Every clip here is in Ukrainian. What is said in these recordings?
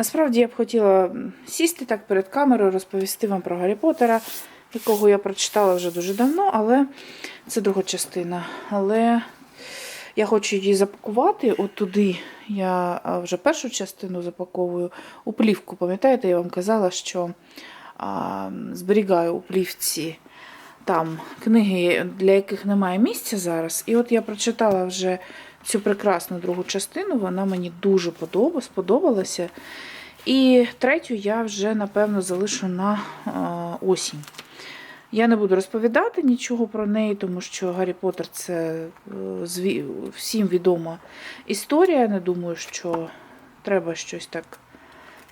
Насправді я б хотіла сісти так перед камерою, розповісти вам про Гаррі Поттера, якого я прочитала вже дуже давно, але це друга частина. Але я хочу її запакувати. От туди я вже першу частину запаковую у плівку. Пам'ятаєте, я вам казала, що а, зберігаю у плівці там книги, для яких немає місця зараз. І от я прочитала вже цю прекрасну другу частину, вона мені дуже подоба- сподобалася. І третю я вже, напевно, залишу на е, осінь. Я не буду розповідати нічого про неї, тому що Гаррі Поттер це е, всім відома історія. Не думаю, що треба щось так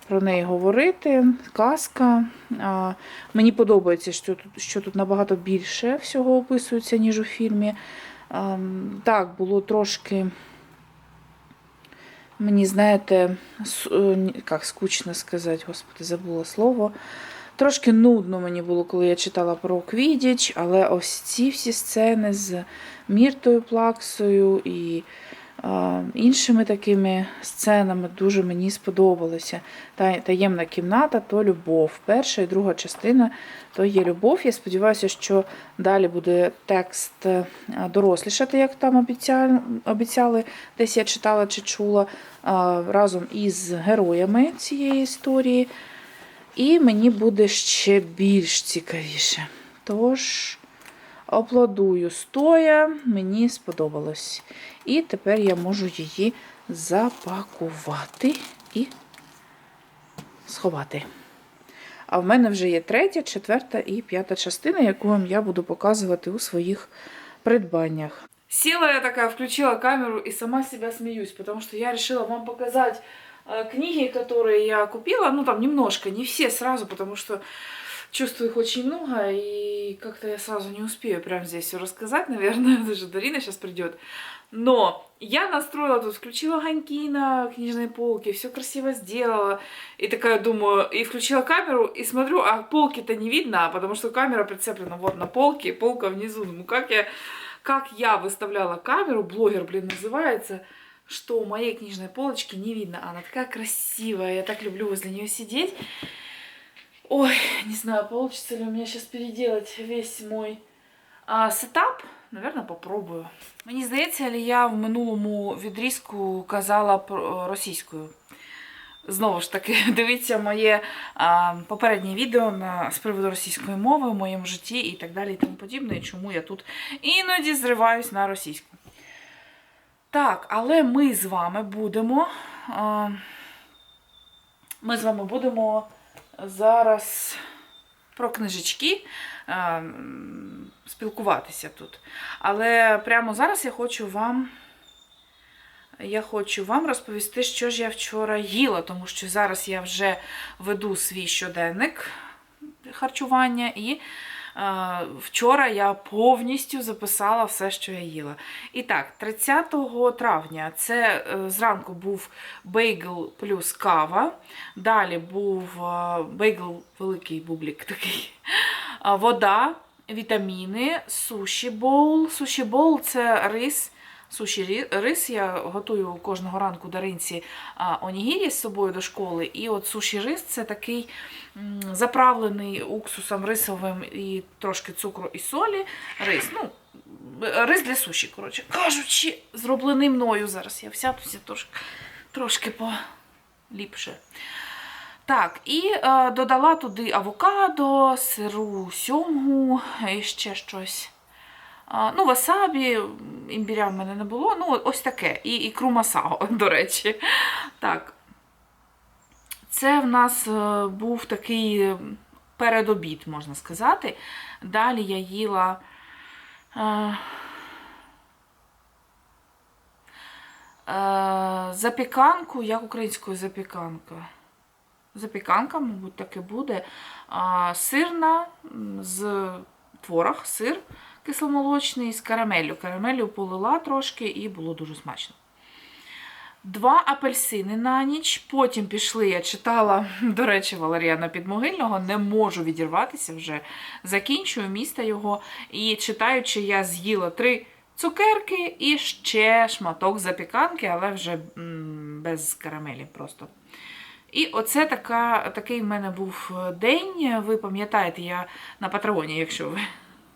про неї говорити. Казка. Мені подобається, що тут, що тут набагато більше всього описується, ніж у фільмі. А, Так, було трошки. Мені, знаєте, е, як скучно сказати, господи, забула слово. Трошки нудно мені було, коли я читала про Квідіч, але ось ці всі сцени з Міртою Плаксою і іншими такими сценами дуже мені сподобалося. Таємна кімната то любов. Перша і друга частина то є любов. Я сподіваюся, що далі буде текст е, дорослішати, як там обіцяли, десь я читала чи чула, разом із героями цієї історії. І мені буде ще більш цікавіше. Тож, аплодую стоя, мені сподобалось. І тепер я можу її запакувати і сховати. А в мене вже є третя, четверта і п'ята частина, яку вам я буду показувати у своїх придбаннях. Села я такая, включила камеру и сама себя смеюсь, потому что я решила вам показать книги, которые я купила. Ну, там немножко, не все сразу, потому что чувствую их очень много, и как-то я сразу не успею прямо здесь все рассказать, наверное, даже Дарина сейчас придет. Но я настроила тут, включила огоньки на книжной полке, все красиво сделала. И такая думаю, и включила камеру, и смотрю, а полки-то не видно, потому что камера прицеплена вот на полке, полка внизу. Ну как я, как я выставляла камеру, блогер, блин, называется, что у моей книжной полочки не видно. Она такая красивая, я так люблю возле нее сидеть. Ой, не знаю, получится ли у меня сейчас переделать весь мой а, сетап. Наверное, попробую. Мені здається, я в минулому відрізку казала про- російською. Знову ж таки, дивіться моє а, попереднє відео на, з приводу російської мови в моєму житті і так далі, і тому подібне, і чому я тут іноді зриваюсь на російську. Так, але ми з вами будемо. А, ми з вами будемо зараз про книжечки е, спілкуватися тут. Але прямо зараз я хочу вам. Я хочу вам розповісти, що ж я вчора їла, тому що зараз я вже веду свій щоденник харчування, і вчора я повністю записала все, що я їла. І так, 30 травня це е, зранку був бейгл плюс кава. Далі був е, бейгл, великий бублік такий, вода, вітаміни, суші боул. Суші боул це рис. Суші рис я готую кожного ранку даринці онігірі з собою до школи. І от суші рис це такий заправлений уксусом рисовим і трошки цукру і солі. Рис. Ну, рис для суші, коротше кажучи, зроблений мною. Зараз я всядуся трошки, трошки поліпше. Так, і е, додала туди авокадо, сиру сьомгу і ще щось. Ну, васабі, імбіря в мене не було. Ну, ось таке. І ікру масаго, до речі. Так. Це в нас е, був такий передобід, можна сказати. Далі я їла. Е, е, запіканку, як українською запіканка? Запіканка, мабуть, так і буде. Сирна з творог, сир кисломолочний з карамеллю. Карамеллю полила трошки і було дуже смачно. Два апельсини на ніч. Потім пішли, я читала, до речі, Валеріана Підмогильного, не можу відірватися вже. Закінчую міста його. І читаючи, я з'їла три цукерки і ще шматок запіканки, але вже без карамелі просто. І оце така, такий в мене був день. Ви пам'ятаєте, я на патреоні, якщо ви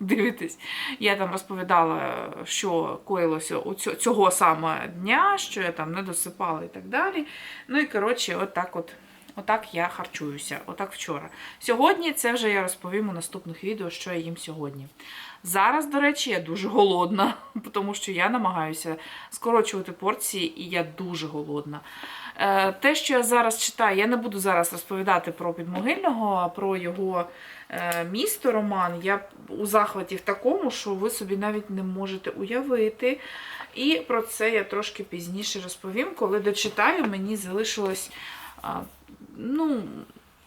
дивитесь, я там розповідала, що коїлося цього саме дня, що я там не досипала і так далі. Ну і коротше, отак от. Отак я харчуюся, отак вчора. Сьогодні це вже я розповім у наступних відео, що я їм сьогодні. Зараз, до речі, я дуже голодна, тому що я намагаюся скорочувати порції, і я дуже голодна. Е, Те, що я зараз читаю, я не буду зараз розповідати про підмогильного, а про його е, місто роман. Я у захваті в такому, що ви собі навіть не можете уявити. І про це я трошки пізніше розповім. Коли дочитаю, мені залишилось ну,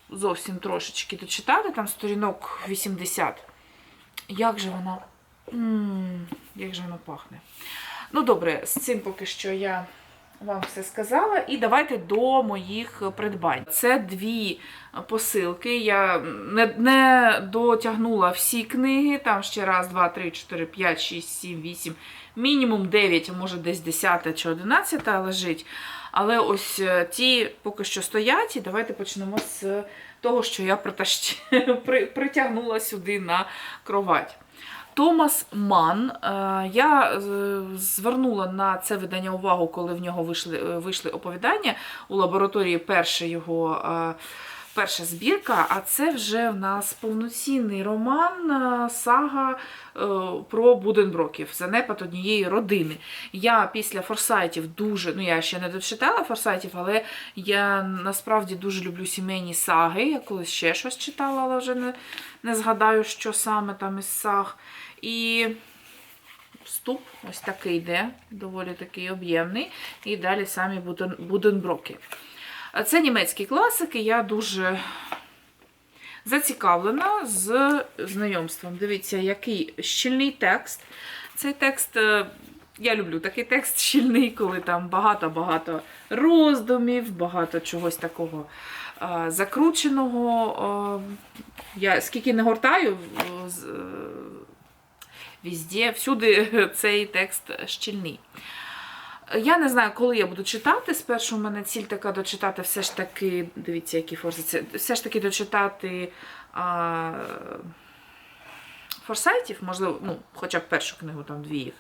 зовсім трошечки дочитати, там сторінок 80. Як же вона? м як же вона пахне? Ну, добре, з цим поки що я вам все сказала. І давайте до моїх придбань. Це дві посилки. Я не, не дотягнула всі книги. Там ще раз, два, три, чотири, п'ять, шість, сім, вісім, мінімум 9, а може десь 10 чи 11 лежить. Але ось е, ті поки що стоять, і давайте почнемо з того, що я притягнула сюди на кровать. Томас Ман. Е, Я е, звернула на це видання увагу, коли в нього вийшли, е, вийшли оповідання у лабораторії перше його. Перша збірка, а це вже в нас повноцінний роман, е, сага е, про Буденброків, занепад однієї родини. Я після форсайтів дуже, ну я ще не дочитала форсайтів, але я насправді дуже люблю сімейні саги. Я колись ще щось читала, але вже не, не згадаю, що саме там із саг. І вступ ось такий йде, доволі такий об'ємний. І далі самі Буден- Буденброки. Це німецькі класики, я дуже зацікавлена з знайомством. Дивіться, який щільний текст. Цей текст, е, я люблю такий текст щільний, коли там багато-багато роздумів, багато чогось такого е, закрученого. Е, Я скільки не гортаю, везде, всюди цей текст щільний. Я не знаю, коли я буду читати. Спершу в мене ціль така дочитати все ж таки, дивіться, які форси. Все ж таки дочитати а, форсайтів, можливо, ну, хоча б першу книгу, там дві їх.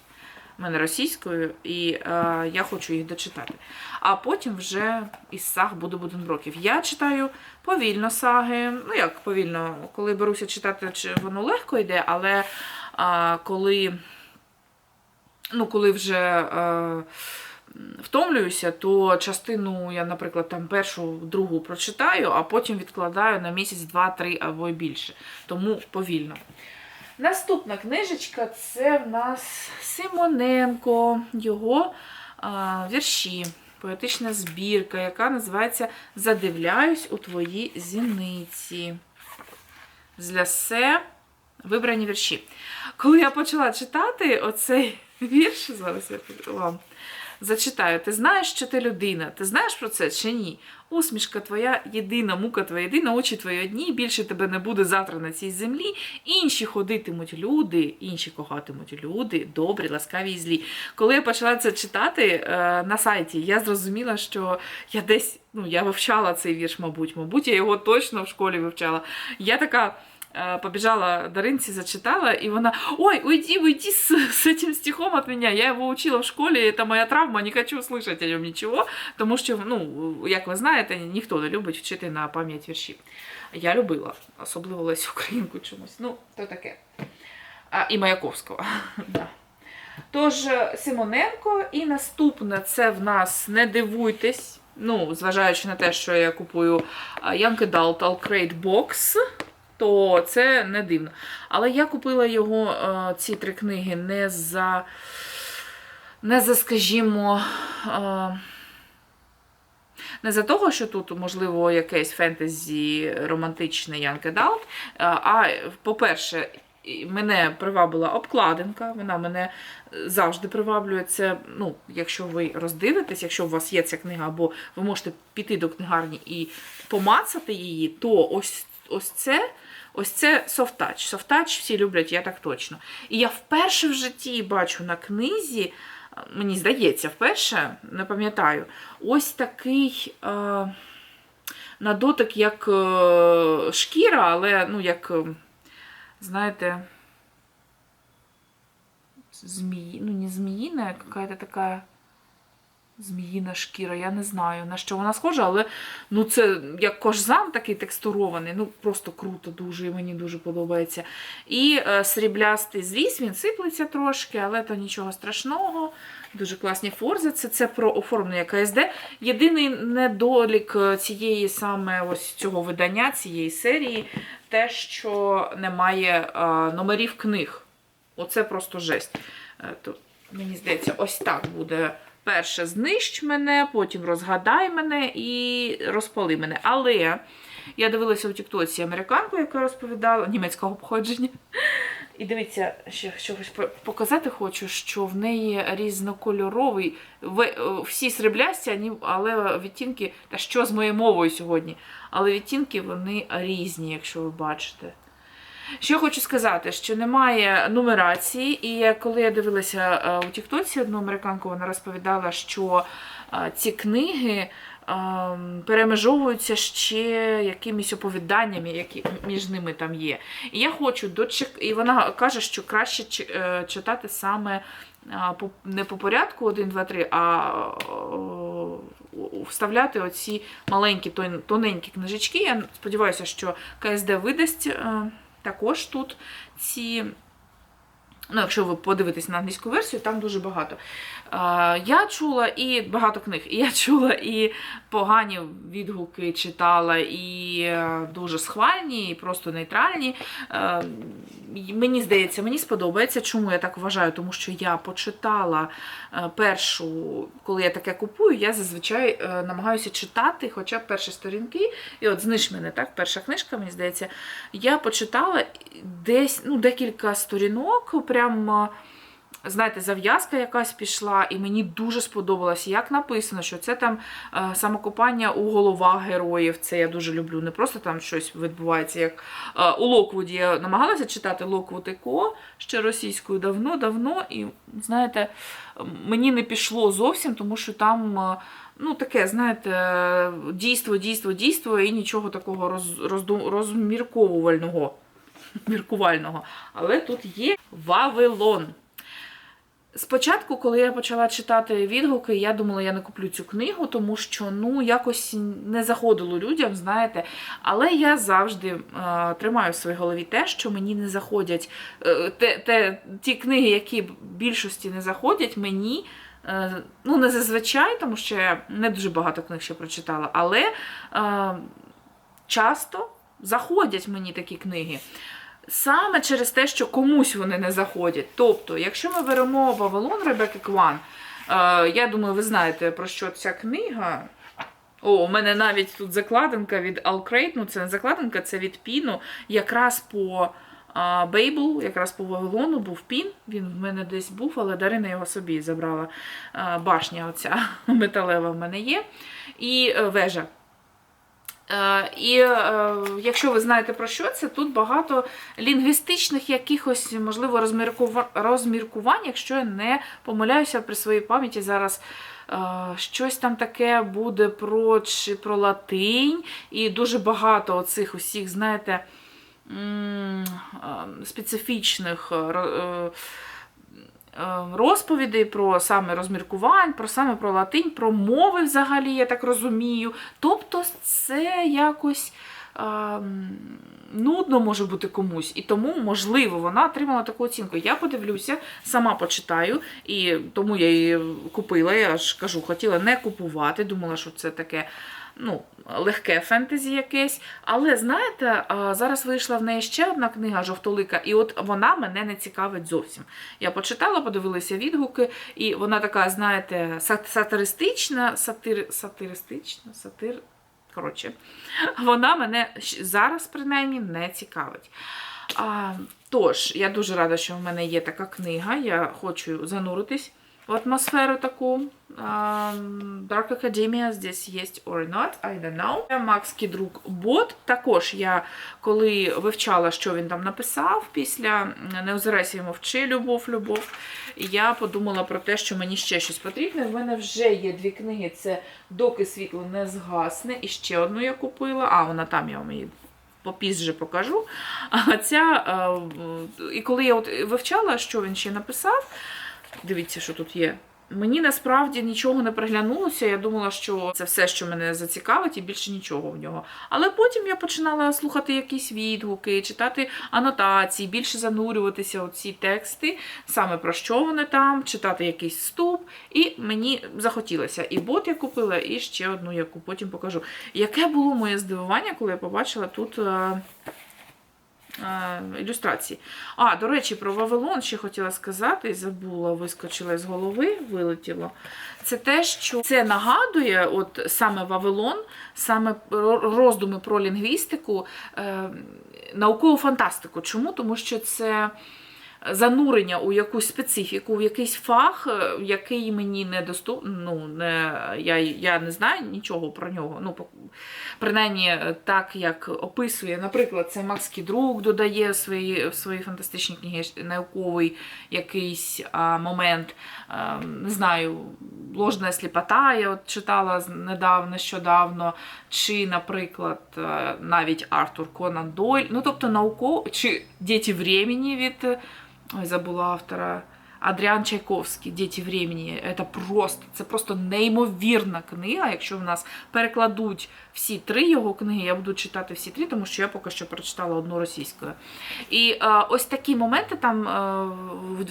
У мене російською, і а, я хочу їх дочитати. А потім вже із саг буду Буденброків. Я читаю повільно саги. Ну як повільно, коли беруся читати, чи воно легко йде, але а, коли ну, коли вже е, втомлююся, то частину я, наприклад, там першу, другу прочитаю, а потім відкладаю на місяць, два, три або й більше. Тому повільно. Наступна книжечка це в нас Симоненко, його а, вірші, поетична збірка, яка називається Задивляюсь у твої зіниці. З лясе вибрані вірші. Коли я почала читати оцей вірш, зараз я вам зачитаю. Ти знаєш, що ти людина? Ти знаєш про це чи ні? Усмішка твоя єдина, мука твоя єдина, очі твої одні, більше тебе не буде завтра на цій землі. Інші ходитимуть люди, інші кохатимуть люди, добрі, ласкаві і злі. Коли я почала це читати е, на сайті, я зрозуміла, що я десь ну, я вивчала цей вірш, мабуть, мабуть, я його точно в школі вивчала. Я така. е, Побежала Даринці, зачитала, и она, ой, уйди, уйди с, с этим стихом от меня. Я его учила в школі, это моя травма, не хочу слышать о ньому нічого. Тому що, ну, як ви знаєте, ніхто не любить вчити на пам'ять вірші. Я любила, особливо Лесю Українку чомусь. Ну, то таке. А, і Маяковського. да. Тож, е, Симоненко, і наступне це в нас не дивуйтесь. Ну, зважаючи на те, що я купую а, Young Adult All Box, то це не дивно. Але я купила його, е, ці три книги, не за, не за скажімо, е, не за того, що тут, можливо, якесь фентезі романтичне Young Adult, е, а, по-перше, мене привабила обкладинка, вона мене завжди приваблює. Це, ну, якщо ви роздивитесь, якщо у вас є ця книга, або ви можете піти до книгарні і помацати її, то ось, ось це. Ось це софтач. Софтач всі люблять, я так точно. І я вперше в житті бачу на книзі, мені здається, вперше, не пам'ятаю, ось такий. Е, на дотик як е, шкіра, але, ну, як, е, знаєте, змії, ну, не зміїна, а какая-то така зміїна шкіра. Я не знаю, на що вона схожа, але ну, це як кожзам такий текстурований, ну, просто круто, дуже, і мені дуже подобається. І е, сріблястий зріз, він сиплеться трошки, але то нічого страшного. Дуже класні форзи. Це, це про оформлення КСД. Єдиний недолік е, цієї саме ось цього видання, цієї серії, те, що немає е, номерів книг. Оце просто жесть. Е, То, мені здається, ось так буде. Перше знищ мене, потім розгадай мене і розпали мене. Але я дивилася у Тіктоці американку, яка розповідала німецького походження. І дивіться, ще щось показати хочу, що в неї різнокольоровий, е, всі сріблясті, але відтінки, та що з моєю мовою сьогодні, але відтінки вони різні, якщо ви бачите. Що хочу сказати, що немає нумерації, і коли я дивилася е, у Тіктоці одну американку, вона розповідала, що е, ці книги ем, перемежовуються ще якимись оповіданнями, які між ними там є. І я хочу дочек... І вона каже, що краще е, читати саме не по порядку 1, 2, 3, а вставляти оці маленькі тоненькі книжечки. Я сподіваюся, що КСД видасть також тут ці. Ну, якщо ви подивитесь на англійську версію, там дуже багато. Я чула і багато книг. І я чула і погані відгуки читала, і е, дуже схвальні, і просто нейтральні. Е, мені здається, мені сподобається. Чому я так вважаю? Тому що я почитала е, першу, коли я таке купую, я зазвичай намагаюся читати хоча б перші сторінки. І от зниж мене, так, перша книжка, мені здається, я почитала десь ну, декілька сторінок, прям. Знаєте, зав'язка якась пішла, і мені дуже сподобалось, як написано, що це там е, самокопання у головах героїв. Це я дуже люблю. Не просто там щось відбувається, як е, у Локвуді. Я намагалася читати Локвуд і Ко ще російською давно-давно. І знаєте, мені не пішло зовсім, тому що там. е, Ну, таке, знаєте, дійство, дійство, дійство, і нічого такого роз, розду- розмірковувального. Міркувального. Але тут є Вавилон. Спочатку, коли я почала читати відгуки, я думала, я не куплю цю книгу, тому що ну якось не заходило людям, знаєте. Але я завжди е, тримаю в своїй голові те, що мені не заходять. Е, те, те, ті книги, які більшості не заходять, мені. е, Ну, не зазвичай, тому що я не дуже багато книг ще прочитала, але е, часто заходять мені такі книги. Саме через те, що комусь вони не заходять. Тобто, якщо ми беремо Вавилон Ребекки Кван, е, я думаю, ви знаєте, про що ця книга. О, у мене навіть тут закладинка від Alcrate, ну це не закладинка, це від Піну. Якраз по Бейбл, якраз по Вавилону був Пін. Він в мене десь був, але Дарина його собі забрала. Е, Башня оця металева в мене є. І е, вежа. Е, І е, якщо ви знаєте про що це, тут багато лінгвістичних якихось, можливо, розміркувань, якщо я не помиляюся при своїй пам'яті зараз. е, Щось там таке буде про, чи про латинь, і дуже багато оцих усіх, знаєте, специфічних розповідей про саме розміркувань, про саме про латинь, про мови взагалі, я так розумію. Тобто це якось ем, нудно може бути комусь, і тому, можливо, вона отримала таку оцінку. Я подивлюся, сама почитаю, і тому я її купила. Я ж кажу, хотіла не купувати, думала, що це таке. Ну, легке фентезі якесь. Але знаєте, зараз вийшла в неї ще одна книга Жовтолика, і от вона мене не цікавить зовсім. Я почитала, подивилася відгуки, і вона така, знаєте, сатиристична, сатир, сатиристична, сатир. Коротше, вона мене зараз, принаймні, не цікавить. А, тож, я дуже рада, що в мене є така книга. Я хочу зануритись в атмосферу таку. Dark Academia здесь є or not, I don't know. Макс Кідрук Бот. Також я, коли вивчала, що він там написав після Не озирайся і мовчи, любов, любов. Я подумала про те, що мені ще щось потрібне. В мене вже є дві книги: це Доки світло не згасне. І ще одну я купила. А, вона там я вам її попізже покажу. А ця, е, і коли я от вивчала, що він ще написав, дивіться, що тут є. Мені насправді нічого не приглянулося. Я думала, що це все, що мене зацікавить, і більше нічого в нього. Але потім я починала слухати якісь відгуки, читати анотації, більше занурюватися у ці тексти, саме про що вони там, читати якийсь вступ. І мені захотілося. І бот я купила, і ще одну, яку потім покажу. Яке було моє здивування, коли я побачила тут. Е, Ілюстрації. А, до речі, про Вавилон ще хотіла сказати, і забула, вискочила з голови, вилетіло. Це те, що це нагадує, от саме Вавилон, саме роздуми про лінгвістику, е, наукову фантастику. Чому? Тому що це занурення у якусь специфіку, в якийсь фах, е, який мені не доступний. Ну, не, я, я не знаю нічого про нього. Ну, принаймні, е, так як описує, наприклад, це Макс Кідрук додає в свої, в свої фантастичні книги науковий якийсь а, момент. А, не знаю, ложна сліпота, я от читала недавно, нещодавно, чи, наприклад, е, навіть Артур Конан Дойль. Ну, тобто науково, чи Діти времени від. Ой, забула автора. Адріан Чайковський, Діти времени. Це просто, це просто неймовірна книга. Якщо в нас перекладуть всі три його книги, я буду читати всі три, тому що я поки що прочитала одну російською. І е, ось такі моменти там е,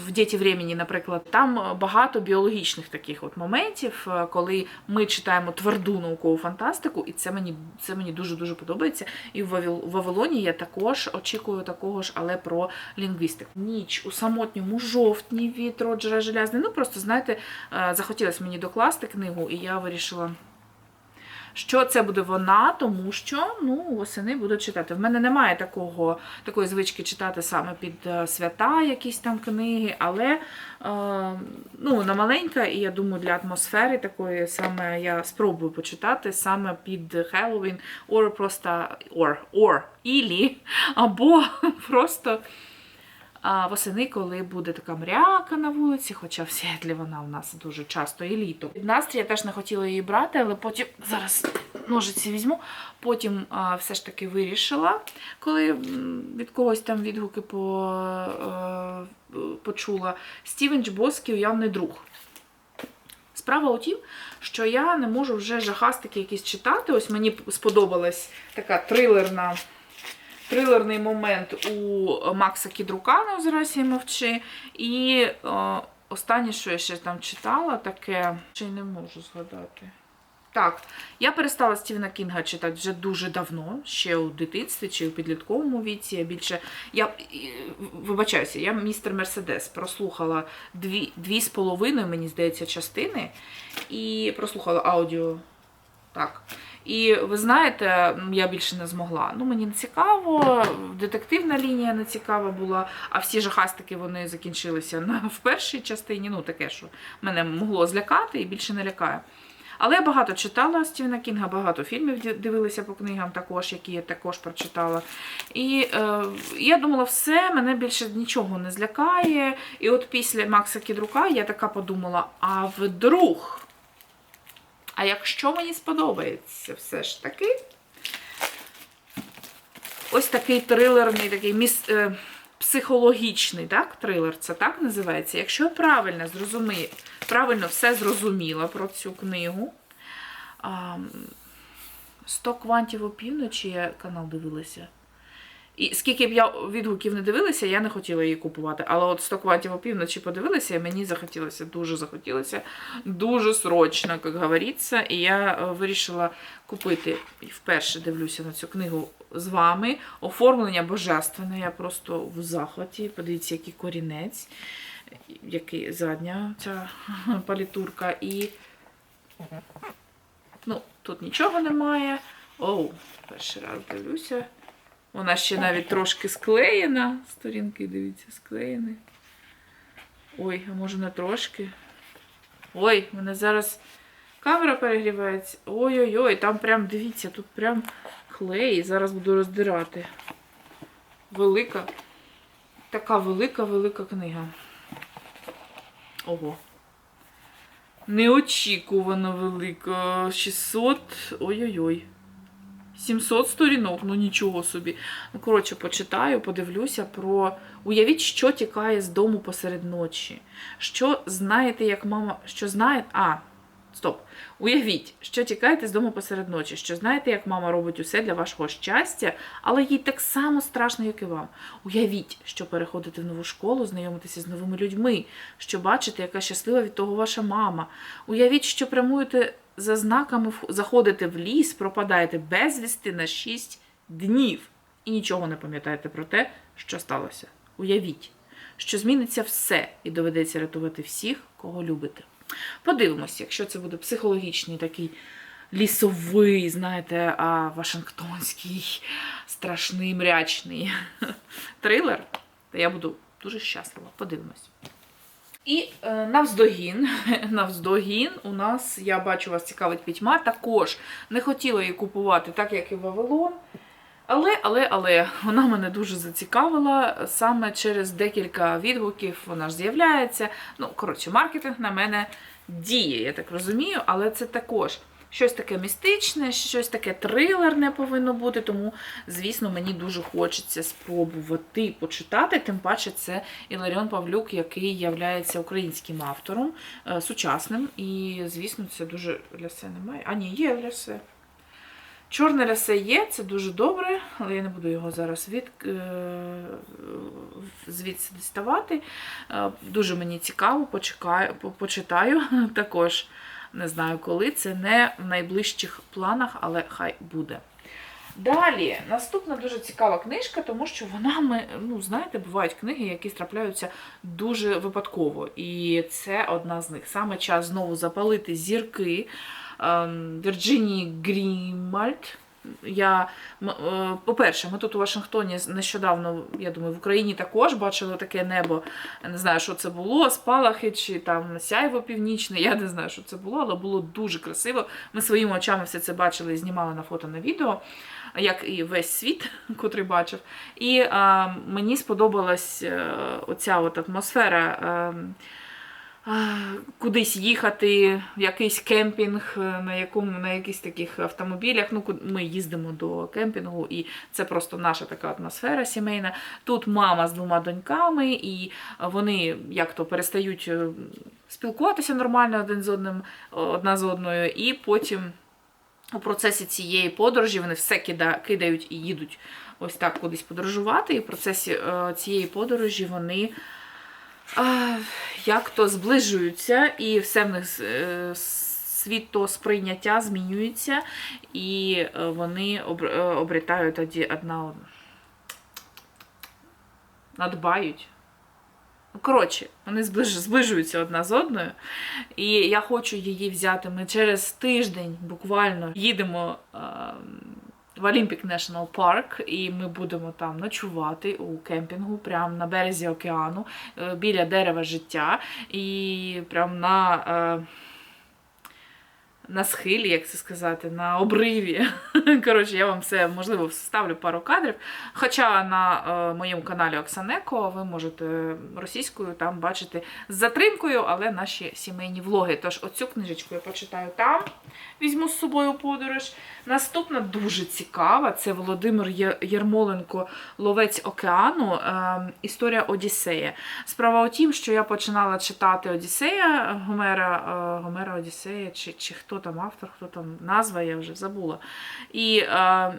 в, Діти времени, наприклад, там багато біологічних таких от моментів, е, коли ми читаємо тверду наукову фантастику, і це мені це мені дуже дуже подобається. І в Вавил- Вавилоні я також очікую такого ж, але про лінгвістику. Ніч у самотньому жовтні від Роджера Желязний. Ну просто знаєте, е, захотілося мені докласти книгу, і я вирішила. Що це буде вона, тому що ну, восени буду читати. В мене немає такого, такої звички читати саме під е, свята якісь там книги, але е, ну, вона маленька, і я думаю, для атмосфери такої саме я спробую почитати саме під Хеллоуін, or просто or, or, ілі, або просто а, восени, коли буде така мряка на вулиці, хоча в Сіетлі вона у нас дуже часто і літо. Від настрій я теж не хотіла її брати, але потім зараз ножиці візьму. Потім а, все ж таки вирішила, коли від когось там відгуки по, е, почула. Стівен Джбоский уявний друг. Справа у тім, що я не можу вже жахастики якісь читати. Ось мені сподобалась така трилерна трилерний момент у Макса Кідрука на «Озирайся мовчи. І е, останнє, що я ще там читала, таке ще й не можу згадати. Так, я перестала Стівена Кінга читати вже дуже давно, ще у дитинстві чи у підлітковому віці. Я більше. Я вибачаюся, я містер Мерседес прослухала дві, дві з половиною, мені здається, частини, і прослухала аудіо. Так. І ви знаєте, я більше не змогла. Ну, мені не цікаво, детективна лінія не цікава була, а всі жахастики вони закінчилися на, в першій частині. Ну, таке, що мене могло злякати і більше не лякає. Але я багато читала Стівена Кінга, багато фільмів дивилася по книгам також, які я також прочитала. І е, я думала, все, мене більше нічого не злякає. І от після Макса Кідрука я така подумала: а вдруг? А якщо мені сподобається все ж таки, ось такий трилерний, такий міс, е, психологічний так, трилер, це так називається. Якщо я правильно зрозумію, правильно все зрозуміла про цю книгу. А, 100 квантів опівночі я канал дивилася. І скільки б я відгуків не дивилася, я не хотіла її купувати. Але от 100 квантів опівночі подивилася, і мені захотілося, дуже захотілося, дуже срочно, як говориться. І я е, вирішила купити. Вперше дивлюся на цю книгу з вами. Оформлення божественне. Я просто в захваті. Подивіться, який корінець, який задня ця палітурка. І ну, тут нічого немає. Оу, перший раз дивлюся. Вона ще навіть трошки склеєна. Сторінки, дивіться, склеєні. Ой, а може не трошки. Ой, мене зараз камера перегрівається. Ой-ой-ой, там прям, дивіться, тут прям клей. Зараз буду роздирати. Велика. Така велика-велика книга. Ого. Неочікувано велика. 600. Ой-ой-ой. 700 сторінок, ну нічого собі. Ну, коротше, почитаю, подивлюся про. Уявіть, що тікає з дому посеред ночі. Що знаєте, як мама. Що знає. А, стоп. Уявіть, що тікаєте з дому посеред ночі, що знаєте, як мама робить усе для вашого щастя, але їй так само страшно, як і вам. Уявіть, що переходите в нову школу, знайомитеся з новими людьми, що бачите, яка щаслива від того ваша мама. Уявіть, що прямуєте за знаками, заходите в ліс, пропадаєте безвісти на 6 днів і нічого не пам'ятаєте про те, що сталося. Уявіть, що зміниться все і доведеться рятувати всіх, кого любите. Подивимося, якщо це буде психологічний такий лісовий, знаєте, Вашингтонський, страшний, мрячний трилер, то я буду дуже щаслива. Подивимось. І е, навздогін, навздогін у нас, я бачу, вас цікавить пітьма. Також не хотіла її купувати, так як і Вавилон. Але, але, але вона мене дуже зацікавила. Саме через декілька відгуків вона ж з'являється. Ну, коротше, маркетинг на мене діє, я так розумію, але це також щось таке містичне, щось таке трилерне повинно бути. Тому, звісно, мені дуже хочеться спробувати почитати. Тим паче, це Іларіон Павлюк, який являється українським автором, е, сучасним. І, звісно, це дуже лясе немає. А ні, є лясе. Чорне лясе є, це дуже добре, але я не буду його зараз від, е, звідси діставати. Е, Дуже мені цікаво, почекаю, почитаю також. Не знаю коли, це не в найближчих планах, але хай буде. Далі, наступна дуже цікава книжка, тому що вона ми, ну, знаєте, бувають книги, які трапляються дуже випадково. І це одна з них. Саме час знову запалити зірки Вірджинії Грімальд. Я, е, по-перше, ми тут у Вашингтоні нещодавно, я думаю, в Україні також бачили таке небо. Не знаю, що це було, спалахи чи там сяйво північне. Я не знаю, що це було, але було дуже красиво. Ми своїми очами все це бачили і знімали на фото на відео, як і весь світ, котрий бачив. І е, мені сподобалась е, оця от атмосфера. А, кудись їхати, в якийсь кемпінг, е, на якому на якихось таких автомобілях. Ну, ми їздимо до кемпінгу, і це просто наша така атмосфера сімейна. Тут мама з двома доньками, і вони як то перестають е, спілкуватися нормально один з одним, одна з одною, і потім. У процесі цієї подорожі вони все кида, кидають і їдуть ось так кудись подорожувати. І в процесі е, цієї подорожі вони як то зближуються, і все в них е, світосприйняття змінюється, і е, вони е, тоді одна одну. Надбають. Ну, коротше, вони зближуються одна з одною. І я хочу її взяти. Ми через тиждень буквально їдемо е, в Olympic National Park, і ми будемо там ночувати у кемпінгу, прямо на березі океану, е, біля дерева життя, і прямо на. На схилі, як це сказати, на обриві. Коротше, я вам все можливо вставлю пару кадрів. Хоча на е, моєму каналі Оксанеко ви можете російською там бачити з затримкою, але наші сімейні влоги. Тож оцю книжечку я почитаю там, візьму з собою подорож. Наступна дуже цікава це Володимир Єрмоленко Ловець океану. е, Історія Одіссея. Справа у тім, що я починала читати Одіссея Гомера, е, Гомера Одіссея, чи, чи хто там автор, хто там назва, я вже забула. І е,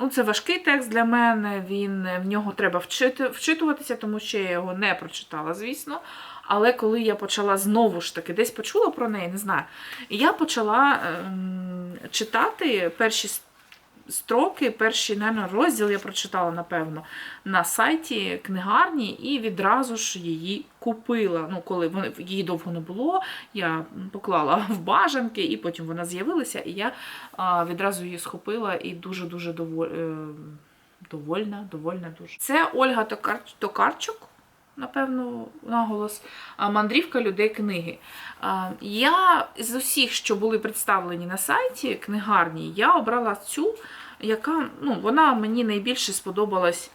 ну, це важкий текст для мене. Він в нього треба вчити, вчитуватися, тому що я його не прочитала, звісно. Але коли я почала знову ж таки, десь почула про неї, не знаю. Я почала е, читати перші строки, перший наверно, розділ я прочитала, напевно, на сайті книгарні і відразу ж її купила. Ну, коли вони, її довго не було, я поклала в бажанки, і потім вона з'явилася, і я а, відразу її схопила і дуже-дуже доволь, е, довольна, довольна дуже. Це Ольга Токар... Токарчук. Напевно, наголос. Мандрівка людей книги. Я з усіх, що були представлені на сайті книгарні, я обрала цю, яка ну, вона мені найбільше сподобалась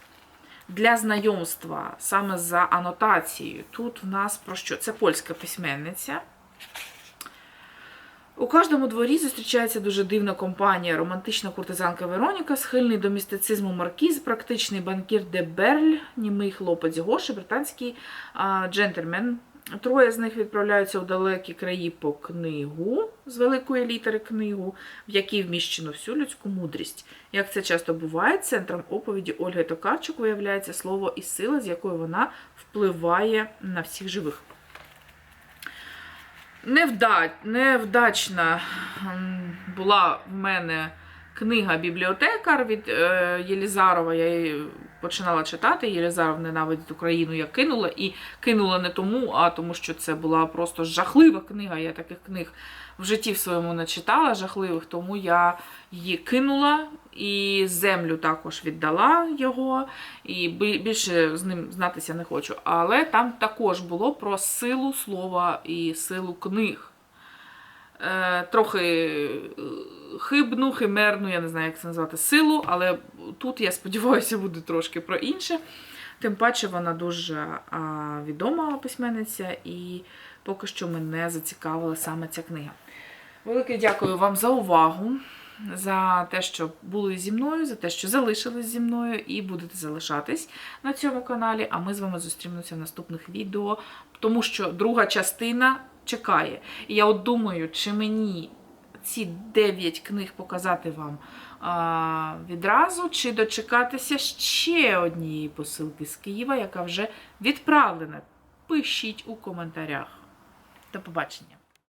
для знайомства саме за анотацією. Тут в нас про що? Це польська письменниця. У кожному дворі зустрічається дуже дивна компанія. Романтична куртизанка Вероніка, схильний до містицизму Маркіз, практичний банкір де Берль, німий хлопець Гоша, британський а, джентльмен. Троє з них відправляються у далекі краї по книгу з великої літери книгу, в якій вміщено всю людську мудрість. Як це часто буває, центром оповіді Ольги Токарчук виявляється слово і сила, з якою вона впливає на всіх живих. Невда... Невдачна була в мене книга Бібліотекар від е, Єлізарова. Я її починала читати. Єлізаров ненавидить Україну. Я кинула і кинула не тому, а тому, що це була просто жахлива книга. Я таких книг в житті в своєму не читала, жахливих, тому я її кинула і землю також віддала його, і більше з ним знатися не хочу. Але там також було про силу слова і силу книг. Е, трохи е, хибну, химерну, я не знаю, як це назвати, силу, але тут, я сподіваюся, буде трошки про інше. Тим паче вона дуже відома письменниця, і поки що мене зацікавила саме ця книга. Велике дякую вам за увагу, за те, що були зі мною, за те, що залишились зі мною і будете залишатись на цьому каналі. А ми з вами зустрінемося в наступних відео, тому що друга частина чекає. І я от думаю, чи мені ці 9 книг показати вам а, відразу, чи дочекатися ще однієї посилки з Києва, яка вже відправлена. Пишіть у коментарях. До побачення.